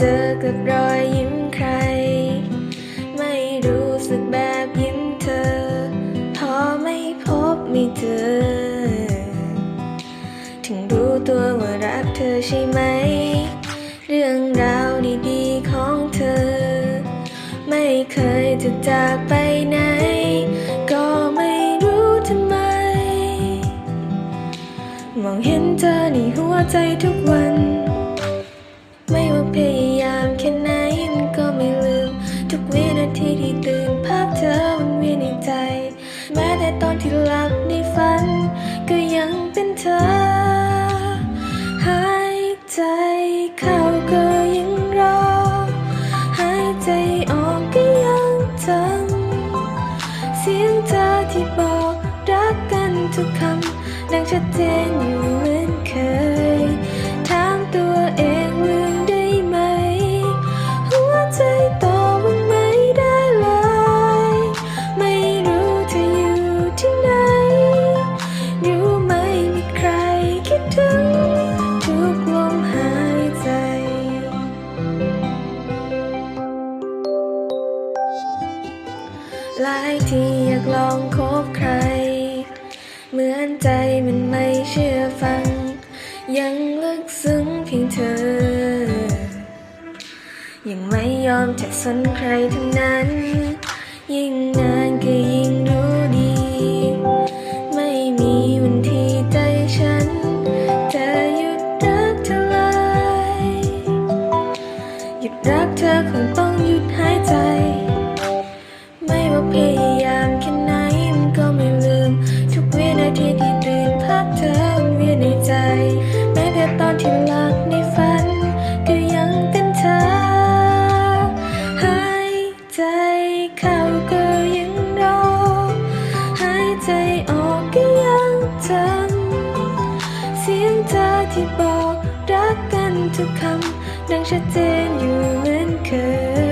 จอกับรอยยิ้มใคร ไม่รู้สึกแบบยิ้มเธอ พอไม่พบไม่เจอ ถึงรู้ตัวว่ารักเธอใช่ไหม เรื่องราวดีๆของเธอ ไม่เคยจะจากไปไหน ก็ไม่รู้ทำไม มองเห็นเธอในหัวใจทุกวัน ก็ยังเป็นเธอ หายใจเข้าก็ยังรอ หายใจออกก็ยังจำเสียงเธอที่บอกรักกันทุกคำดังชัดเจนอยู่เหมือนเคย หลายทีอยากลองคบใคร เหมือนใจมันไม่เชื่อฟัง ยังลึกซึ้งเพียงเธอ ยังไม่ยอมจะสนใครทั้งนั้น ยิ่งนาน เธอที่บอกรักกันทุกคำดังชัดเจนอยู่เหมือนเคย